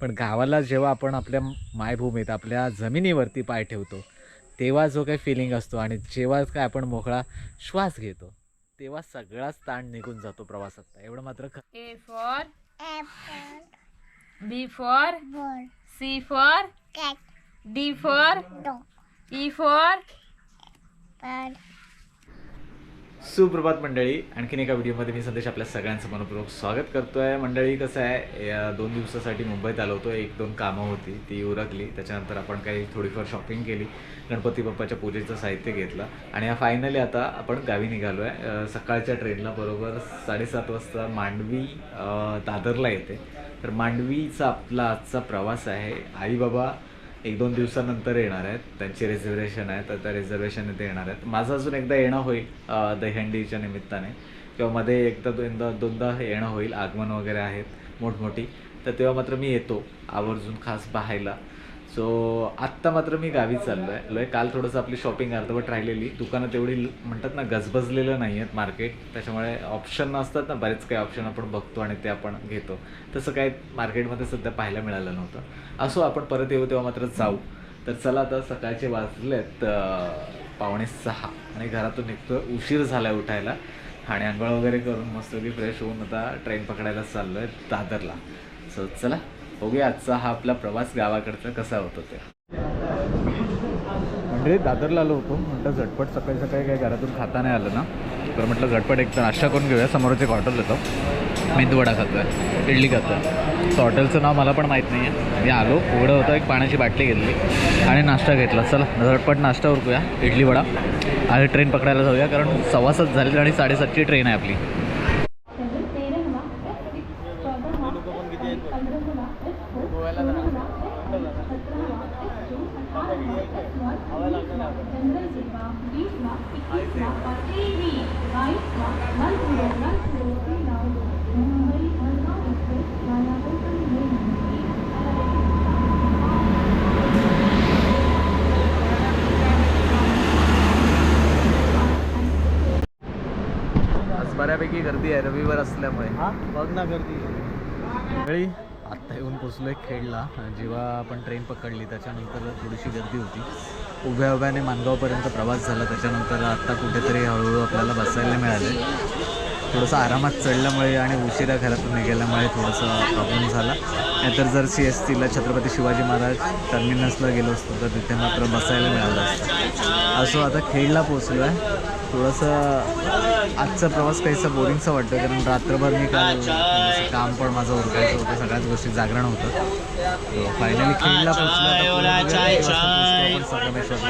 पण गावाला जेव्हा आपण आपल्या मायभूमीत आपल्या जमिनीवरती पाय ठेवतो तेव्हा जो काही फिलिंग असतो आणि जेव्हा काय आपण मोकळा श्वास घेतो तेव्हा सगळाच ताण निघून जातो प्रवासात. एवढं मात्र ख A for apple, B for ball, C for cat, सुप्रभात मंडळी. आणखीन एका व्हिडिओमध्ये मी संदेश आपल्या सगळ्यांचं मनपूर्वक स्वागत करतोय. मंडळी कसं आहे? या दोन दिवसासाठी मुंबईत आलो होतो. एक दोन कामं होती. ती उरकली. त्याच्यानंतर आपण काही थोडीफार शॉपिंग केली. गणपती बाप्पाच्या पूजेचं साहित्य घेतलं. आणि हा फायनली आता आपण गावी निघालो आहे सकाळच्या ट्रेनला बरोबर साडेसात वाजता मांडवी दादरला येते. तर मांडवीचा आपला आजचा प्रवास आहे. आई बाबा एक दोन दिवसानंतर येणार आहेत. त्यांची रिझर्वेशन आहे तर त्या रिझर्वेशन इथे येणार आहेत. माझं अजून एकदा येणं होईल दहंडीच्या दहीहंडीच्या निमित्ताने. किंवा मध्ये एकदा दोनदा दोनदा येणं होईल. आगमन वगैरे आहेत मोठमोठी. तर तेव्हा मात्र मी येतो आवर्जून खास पाहायला. सो आत्ता मात्र मी गावी चाललो आहे लय काल थोडंसं आपली शॉपिंग अर्धवट राहिलेली. दुकानं तेवढी म्हणतात ना गजबजलेलं नाही आहेत मार्केट त्याच्यामुळे ऑप्शन असतात ना बरेच काही ऑप्शन आपण बघतो आणि ते आपण घेतो. तसं काय मार्केटमध्ये सध्या पाहायला मिळालं नव्हतं. असो आपण परत येऊ तेव्हा मात्र जाऊ. तर चला आता सकाळचे वाजलेत पावणे सहा. आणि घरातून निघतो उशीर झाला उठायला. आणि आंघोळ वगैरे करून मस्तपैकी फ्रेश होऊन आता ट्रेन पकडायला चाललो आहे दादरला. सो चला. बघूया आजचा हा आपला प्रवास गावाकडचा कसा होतो ते म्हणजे दादरला आलो होतो. म्हटलं झटपट सकाळी सकाळी काही घरातून खाता नाही आलं ना. तर म्हटलं झटपट एक तर नाश्ता करून घेऊया. समोरच एक हॉटेल येतं मेंदूवडा खातो आहे इडली खातो आहे तर हॉटेलचं नाव मला पण माहीत नाही आहे मी आलो. उघडं होतं. एक पाण्याची बाटली घेतली. आणि नाश्ता घेतला. चला झटपट नाश्ता उरकूया. इडली वडा. आणि ट्रेन पकडायला जाऊया. कारण सव्वा सात झाली आणि साडेसातची ट्रेन आहे आपली. बऱ्यापैकी गर्दी आहे रविवार असल्यामुळे. बघ ना गर्दी. आत्ता येऊन पोचलो आहे खेडला. जेव्हा आपण ट्रेन पकडली त्याच्यानंतर थोडीशी गर्दी होती. उभ्या उभ्याने मानगावपर्यंत प्रवास झाला. त्याच्यानंतर आत्ता कुठेतरी हळूहळू आपल्याला बसायला मिळाले थोडंसं आरामात चढल्यामुळे आणि उशिरा घरातून निघाल्यामुळे थोडंसं प्रॉब्लेम झाला. नाहीतर जर सी एस टीला छत्रपती शिवाजी महाराज टर्मिनसला गेलो असतो तर तिथे मात्र बसायला मिळालं असतं. असो आता खेडला पोचलो आहे थोडंसं आजचा प्रवास काहीसा बोरिंगचा वाटतो कारण रात्रभर मी काल थोडंसं काम पण माझं उरकायचं होतं सगळ्याच गोष्टी जागरण होतं. फायनली खेडला पोचलो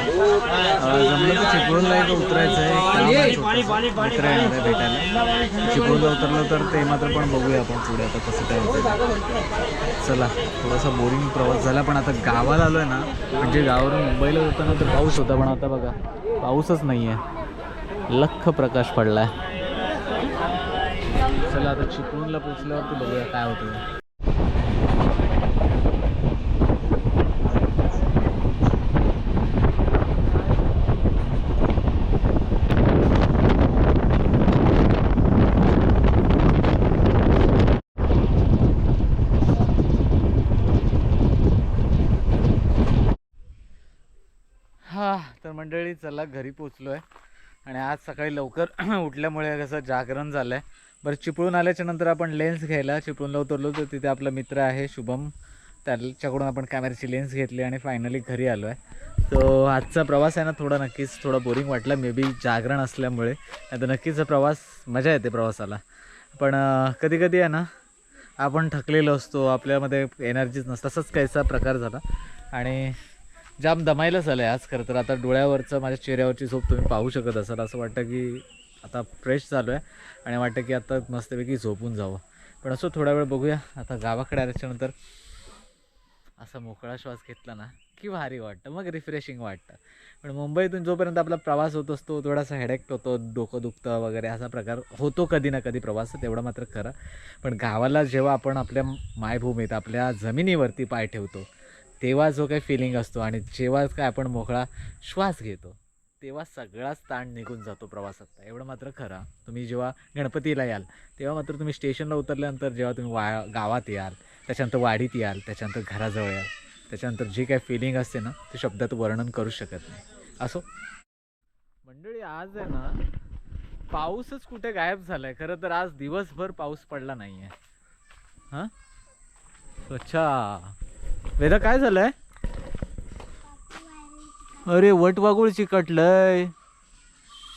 जमलं तर चिपळूणला एक उतरायचं आहे. मित्र येणार आहे भेटायला. चिपळूणला उतरलं तर ते मात्र पण बघूया आपण पुढे आता कसं काय होतं चला थोडासा बोरिंग प्रवास झाला पण आता गावाला आलो आहे ना म्हणजे गावावरून मुंबईला जाताना तर पाऊस होता पण आता बघा पाऊसच नाही आहे लख प्रकाश पडलाय. चला आता चिपळूणला पोचल्यावरती बघूया काय होतं हा तर मंडळी चला घरी पोचलो आहे आणि आज सकाळी लवकर उठल्यामुळे कसं जागरण झालं आहे बरं चिपळून आल्याच्यानंतर आपण लेन्स घ्यायला. चिपळूनला उतरलो तर तिथे आपला मित्र आहे शुभम. त्याच्याकडून आपण कॅमेऱ्याची लेन्स घेतली आणि फायनली घरी आलो आहे तो आजचा प्रवास आहे ना थोडा नक्कीच थोडा बोरिंग वाटला. मे बी जागरण असल्यामुळे. नाही तर नक्कीच प्रवास मजा येते प्रवासाला. पण कधी कधी आहे ना आपण थकलेलो असतो. आपल्यामध्ये एनर्जीच नसतं तसंच काहीसा प्रकार झाला. आणि जाम दमायलाच आलं आहे आज खरं तर. आता डोळ्यावरचं माझ्या चेहऱ्यावरची झोप तुम्ही पाहू शकत असाल. असं वाटतं की आता फ्रेश चालू आहे आणि वाटतं की आता मस्तपैकी झोपून जावं. पण असं थोडा वेळ बघूया. आता गावाकडे आल्याच्यानंतर असा मोकळा श्वास घेतला ना की भारी वाटतं. मग रिफ्रेशिंग वाटतं. पण मुंबईतून जोपर्यंत आपला प्रवास होत असतो थोडासा हेडेक्ट होतो डोकं दुखतं वगैरे असा प्रकार होतो कधी ना कधी प्रवास तेवढं मात्र खरं. पण गावाला जेव्हा आपण आपल्या मायभूमीत आपल्या जमिनीवरती पाय ठेवतो तेव्हा जो काही फिलिंग असतो आणि जेव्हा काय आपण मोकळा श्वास घेतो तेव्हा सगळाच ताण निघून जातो प्रवासात. एवढं मात्र खरं. तुम्ही जेव्हा गणपतीला याल तेव्हा मात्र तुम्ही स्टेशनला उतरल्यानंतर जेव्हा तुम्ही वा गावात याल त्याच्यानंतर वाडीत याल त्याच्यानंतर घराजवळ याल त्याच्यानंतर जी काही फिलिंग असते ना ते शब्दात वर्णन करू शकत नाही. असो. मंडळी आज आहे ना पाऊसच कुठे गायब झालाय. खरं तर आज दिवसभर पाऊस पडला नाही आहे हां? अच्छा. वेदा काय झालंय? अरे वटवागुळ चिकटलंय.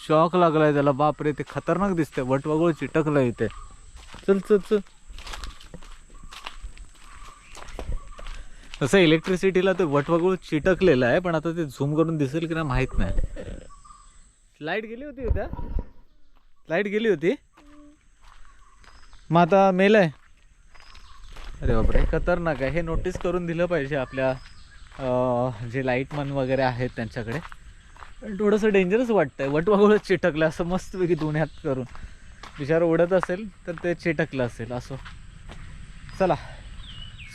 शॉक लागलाय त्याला. बापरे ते खतरनाक दिसतंय. वटवागुळ चिटकलंय इथे. चल चल चल. तसं इलेक्ट्रिसिटीला ते वटवागुळ चिटकलेलं आहे पण आता ते झूम करून दिसेल की नाही माहीत नाही. लाइट गेली होती उद्या लाइट गेली होती? मग आता मेलय. अरे बापरे. खतरनाक आहे. हे नोटीस करून दिलं पाहिजे आपल्या जे लाईटमन वगैरे आहेत त्यांच्याकडे. पण थोडंसं डेंजरस वाटतंय. वटवागुळच चिटकलं असं मस्तपैकी दुन्यात करून. विचार उडत असेल तर ते चिटकलं असेल असं. चला.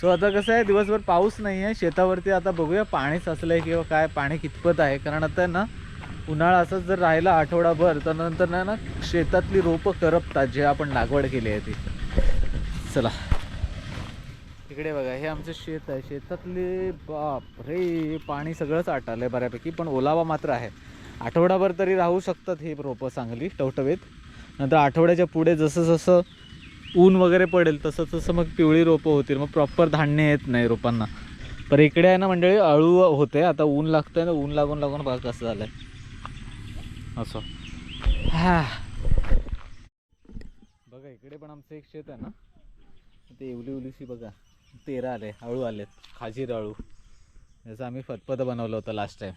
सो आता कसं आहे दिवसभर पाऊस नाही आहे. शेतावरती आता बघूया पाणी साचलं आहे किंवा काय पाणी कितपत आहे. कारण आता ना उन्हाळा असंच जर राहिला आठवडाभर तर नंतर ना ना शेतातली रोपं करपतात जे आपण लागवड केली आहे ती. चला. इकडे बघा हे आमचं शेत आहे. शेतातले बाप रे पाणी सगळंच आटालं आहे बऱ्यापैकी पण ओलावा मात्र आहे. आठवडाभर तरी राहू शकतात ही रोपं चांगली टवटवीत. नंतर आठवड्याच्या पुढे जसं जसं ऊन वगैरे पडेल तसं तसं मग पिवळी रोपं होतील. मग प्रॉपर धान्य येत नाही रोपांना. पण इकडे आहे ना मंडळी अळू होते. आता ऊन लागतंय ना ऊन लागून लागून बघा कसं झालं आहे असं. हा. बघा इकडे पण आमचं एक शेत आहे ना. ते एवली उलीशी बघा. तेरा आले अळू आलेत. खाजीर अळू याचं आम्ही फतफत बनवलं होतं लास्ट टाईम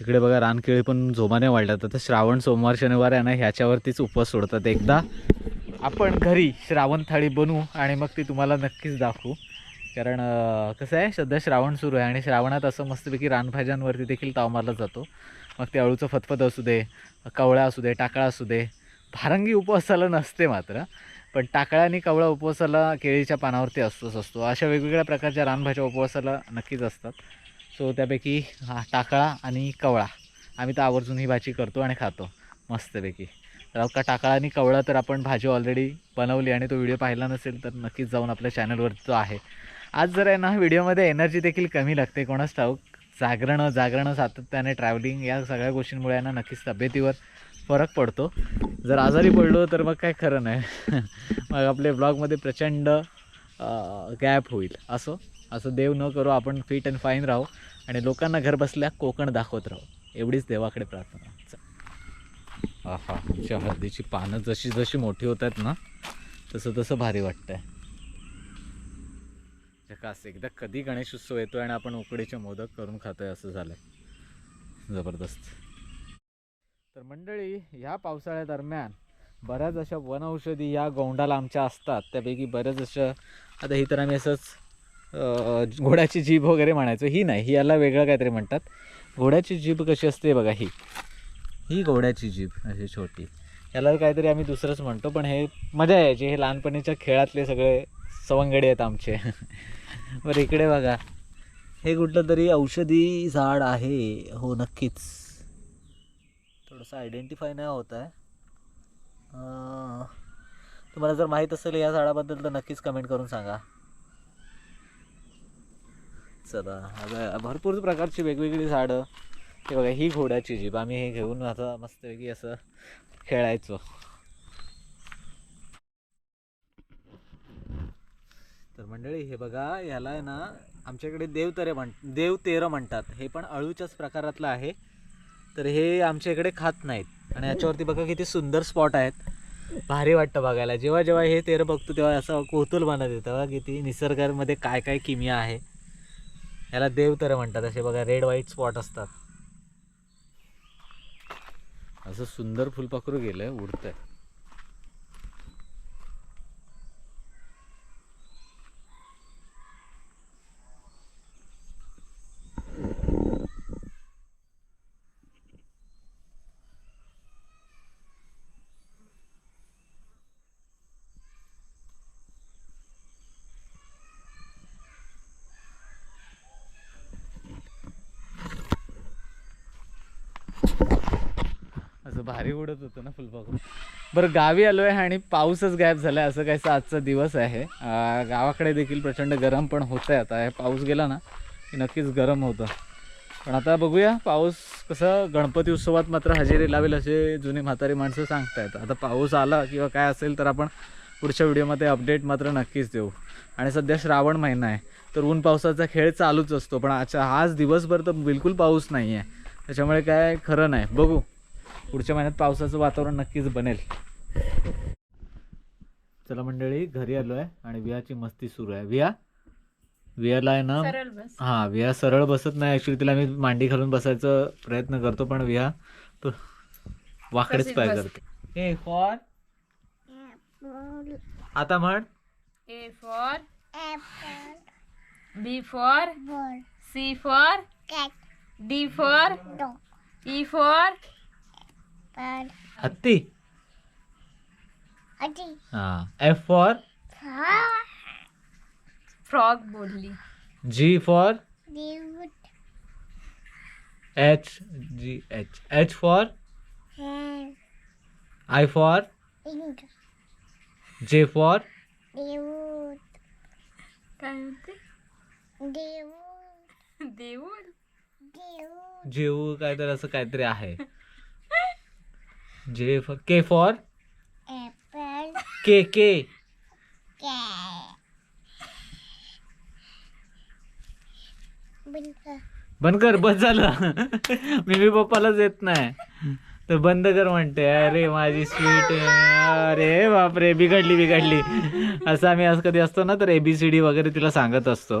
इकडे बघा रानकेळी पण जोमाने वाढल्यात. आता श्रावण सोमवार शनिवार आहे ना ह्याच्यावरतीच उपवास सोडतात एकदा. आपण घरी श्रावण थाळी बनवू आणि मग ती तुम्हाला नक्कीच दाखवू. कारण कसं आहे सध्या श्रावण सुरू आहे आणि श्रावणात असं मस्तपैकी रानभाज्यांवरती देखील ताव मारला जातो. मग ते अळूचं फतफत असू दे कवळा असू दे टाकळा असू दे. भारंगी उपवासाला नसते मात्र. पण टाकळा आणि कवळा उपवासाला केळीच्या पानावरती असतोच असतो. अशा वेगवेगळ्या प्रकारच्या रानभाज्या उपवासाला नक्कीच असतात. सो त्यापैकी हा टाकळा आणि कवळा. आम्ही तर आवर्जून ही भाजी करतो आणि खातो. मस्तपैकी. तर का टाकळा आणि कवळा तर आपण भाजी ऑलरेडी बनवली आणि तो व्हिडिओ पाहिला नसेल तर नक्कीच जाऊन आपल्या चॅनलवरती तो आहे. आज जर आहे ना व्हिडिओमध्ये एनर्जी देखील कमी लागते कोणाच ठाऊक. जागरणं जागरणं सातत्याने ट्रॅव्हलिंग या सगळ्या गोष्टींमुळे ना नक्कीच तब्येतीवर फरक पडतो. जर आजारी पडलो तर मग काय खरं नाही. मग आपल्या ब्लॉगमध्ये प्रचंड गॅप होईल. असो असं देव न करू आपण फिट अँड फाईन राहू आणि लोकांना घर बसल्या कोकण दाखवत राहू. एवढीच देवाकडे प्रार्थना. आहा आमच्या हळदीची पानं जशी जशी मोठी होत आहेत ना तसं तसं भारी वाटतंय. झकास एकदा कधी गणेश उत्सव येतोय आणि आपण उकडीचे मोदक करून खातोय असं झालंय. जबरदस्त. तर मंडळी ह्या पावसाळ्यादरम्यान बऱ्याच अशा वनौषधी या गोंडाला आमच्या असतात. त्यापैकी बऱ्याच अशा आता ही तर आम्ही असंच घोड्याची जीभ वगैरे म्हणायचो. ही नाही ही याला वेगळं काहीतरी म्हणतात. घोड्याची जीभ कशी असते बघा ही. ही घोड्याची जीभ अशी छोटी. याला काहीतरी आम्ही दुसरंच म्हणतो पण हे मजा यायची. हे लहानपणीच्या खेळातले सगळे सवंगडे आहेत आमचे. बरं इकडे बघा. हे कुठलं तरी औषधी झाड आहे. हो नक्कीच. थोडंसं आयडेंटिफाय नाही होत आहे. तुम्हाला जर माहीत असेल या झाडाबद्दल तर नक्कीच कमेंट करून सांगा. चला आता भरपूर प्रकारची वेगवेगळी झाडं. हे बघा ही घोड्याची जीप आम्ही हे घेऊन आता मस्तपैकी असं खेळायचो. तर मंडळी हे बघा याला आहे ना आमच्याकडे देवतरे म्हण देवतेरं म्हणतात. हे पण अळूच्याच प्रकारातलं आहे. तर हे आमच्या इकडे खात नाहीत. आणि याच्यावरती बघा किती सुंदर स्पॉट आहेत. भारी वाटतं बघायला. जेव्हा जेव्हा हे तेरं बघतो तेव्हा असं कोतुल बनत येतं बघा किती निसर्गामध्ये काय काय किमिया आहे. याला देवतरं म्हणतात असे बघा रेड व्हाईट स्पॉट असतात. असं सुंदर फुलपाखरू गेलं उडतंय. भारी उडत होतं ना फुलपाखरू बरं गावी आलो आहे आणि पाऊसच गायब झाला आहे असं काहीसा आजचा दिवस आहे. गावाकडे देखील प्रचंड गरम पण होतं आहे आता. हे पाऊस गेला ना की नक्कीच गरम होतं. पण आता बघूया पाऊस कसं गणपती उत्सवात मात्र हजेरी लावेल असे जुनी म्हातारी माणसं सांगतायत. आता पाऊस आला किंवा काय असेल तर आपण पुढच्या व्हिडिओमध्ये अपडेट मात्र नक्कीच देऊ. आणि सध्या श्रावण महिना आहे तर ऊन पावसाचा खेळ चालूच असतो. पण अच्छा आज दिवसभर तर बिलकुल पाऊस नाही आहे त्याच्यामुळे काय खरं नाही. बघू. पुढच्या महिन्यात पावसाचं वातावरण नक्कीच बनेल. चला मंडळी घरी आलो आहे आणि वियाची मस्ती सुरू आहे. विया? वियाला आहे ना? हा विहा सरळ बसत नाही. ऍक्च्युली तिला मी मांडी घालून बसायचा प्रयत्न करतो पण विहा तो वाकडेच पाय. करते. A for. आता म्हण. A for. B for. C for. D for. E for. Bird, हत्ती. adi, हा. एफ फॉर फ्रॉग बोलली. G for dude, H G H H for I for ink, J for dude, काय म्हणते dude, देऊळ. जेऊ काय तर असं काहीतरी आहे. J for K for apple, K K cat, bingo, बंद कर बस झालं. मी पप्पालाच येत नाही. तर बंद कर म्हणते. अरे माझी स्वीट अरे बापरे बिघडली बिघडली. असं आम्ही आज कधी असतो ना तर एबीसीडी वगैरे तिला सांगत असतो.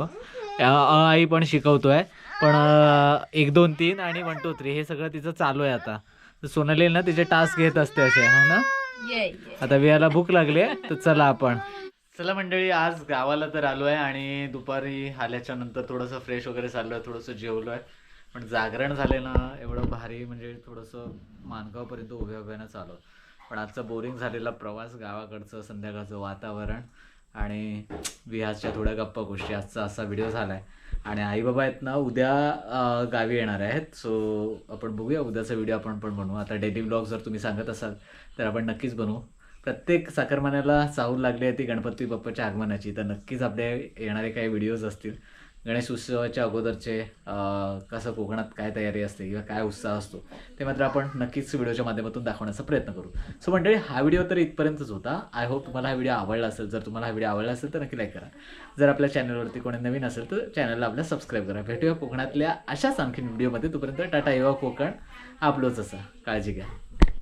अ, आई पण शिकवतोय. पण एक दोन तीन आणि वन टू थ्री हे सगळं तिचं चालू आहे आता. तर सोनाली ना तिचे टास्क घेत असते असे हा ना? ये ये आता वियाला भूक लागली आहे तर चला आपण. चला मंडळी आज गावाला तर आलो आहे आणि दुपारी आल्याच्यानंतर थोडंसं फ्रेश वगैरे चाललो आहे थोडंसं जेवलो आहे पण जागरण झाले ना एवढं भारी म्हणजे थोडंसं मानगावपर्यंत उभ्या उभ्यानं चालू पण आजचा बोरिंग झालेला प्रवास गावाकडचं संध्याकाळचं वातावरण आणि विहारच्या थोड्या गप्पा गोष्टी. आजचा असा व्हिडिओ झाला आहे आणि आई बाबा आहेत ना उद्या गावी येणार आहेत. सो आपण बघूया. उद्याचा व्हिडिओ आपण पण बनवू. आता डेली ब्लॉग जर तुम्ही सांगत असाल तर आपण नक्कीच बनवू. प्रत्येक साखरमान्याला चाहूल लागली आहे ती गणपती बाप्पाच्या आगमनाची. तर नक्कीच आपले येणारे काही व्हिडिओज असतील. गणेश उत्सवाच्या अगोदरचे कसं कोकणात काय तयारी असते किंवा काय उत्साह असतो ते मात्र आपण नक्कीच व्हिडिओच्या माध्यमातून दाखवण्याचा प्रयत्न करू. सो मंडळी हा व्हिडिओ तर इथपर्यंतच होता. आय होप तुम्हाला हा व्हिडिओ आवडला असेल. जर तुम्हाला हा व्हिडिओ आवडला असेल तर नक्की लाईक करा. जर आपल्या चॅनलवरती कोणी नवीन असेल तर चॅनलला आपल्या सबस्क्राईब करा. भेटूया कोकणातल्या अशाच आणखीन व्हिडिओमध्ये. तोपर्यंत टाटा युवा कोकण. आपलोच असा. काळजी घ्या.